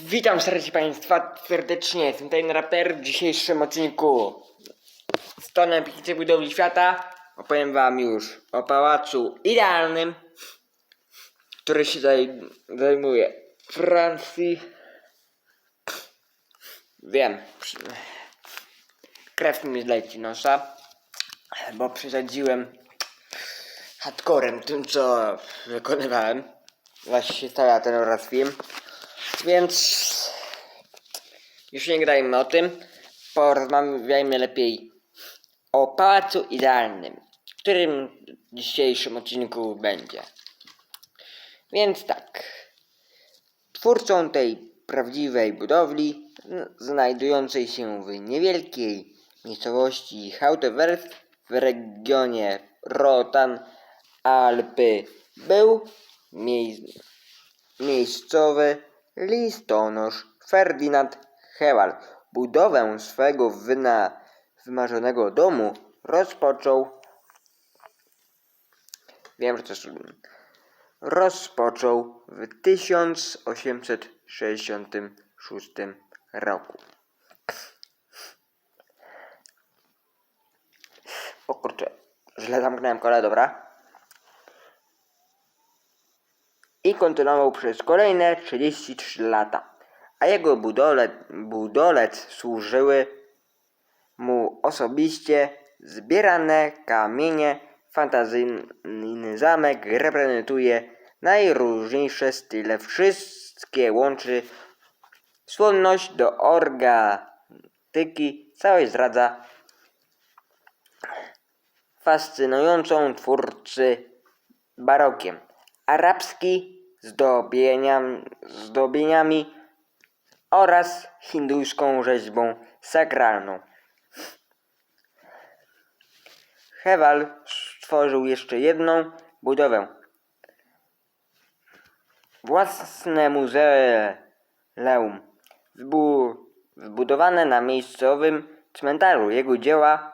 Witam serdecznie Państwa, serdecznie, jestem ten raper. W dzisiejszym odcinku Stronę Pikicy Budowli Świata opowiem Wam już o pałacu idealnym, który się zaj zajmuje Francji. Wiem, krew mi zleci nosa, bo przesadziłem hardcorem tym, co wykonywałem. Właśnie się stała ten oraz film. Więc już nie grajmy o tym. Porozmawiajmy lepiej o pałacu idealnym, którym w dzisiejszym odcinku będzie. Więc tak. Twórcą tej prawdziwej budowli, znajdującej się w niewielkiej miejscowości Hautevers w regionie Rotan Alpy, był mie- miejscowy listonosz Ferdynand Hewal. Budowę swego wyna, wymarzonego domu rozpoczął wiem, że jest rozpoczął w 1866 roku. O kurczę, źle zamknąłem kole, dobra. I kontynuował przez kolejne 33 lata, a jego budole, budolec służyły mu osobiście zbierane kamienie. Fantazyjny zamek reprezentuje najróżniejsze style. Wszystkie łączy skłonność do orgatyki, całość zdradza fascynującą twórcy barokiem. Arabski zdobieniami, zdobieniami oraz hinduńską rzeźbą sakralną. Hewal stworzył jeszcze jedną budowę. Własne muzeum wbudowane na miejscowym cmentarzu. Jego dzieła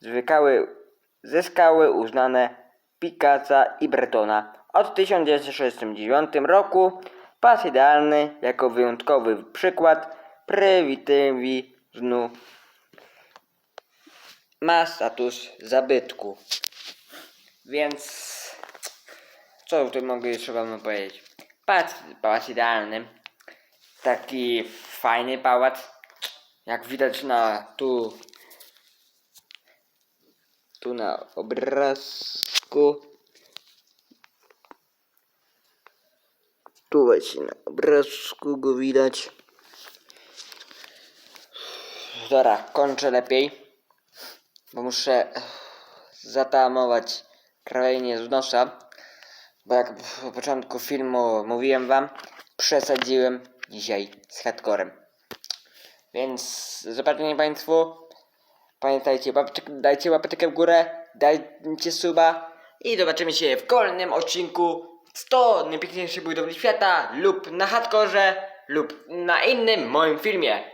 zyskały, zyskały uznane Picassa i Bretona. Od 1969 roku pas idealny jako wyjątkowy przykład prymitywizmu ma status zabytku. Więc co tutaj mogę jeszcze wam powiedzieć? Pałac, pałac idealny. Taki fajny pałac. Jak widać na tu tu na obrazku. Tu właśnie na obrazku go widać. Dobra, kończę lepiej, bo muszę zatamować krajnie z nosa, bo jak w początku filmu mówiłem wam, przesadziłem dzisiaj z hardcorem. Więc zobaczenie Państwu. Pamiętajcie, łapczyk- dajcie łapeczkę w górę, dajcie suba i zobaczymy się w kolejnym odcinku 100 najpiękniejszych budowli świata lub na hardkorze lub na innym moim filmie.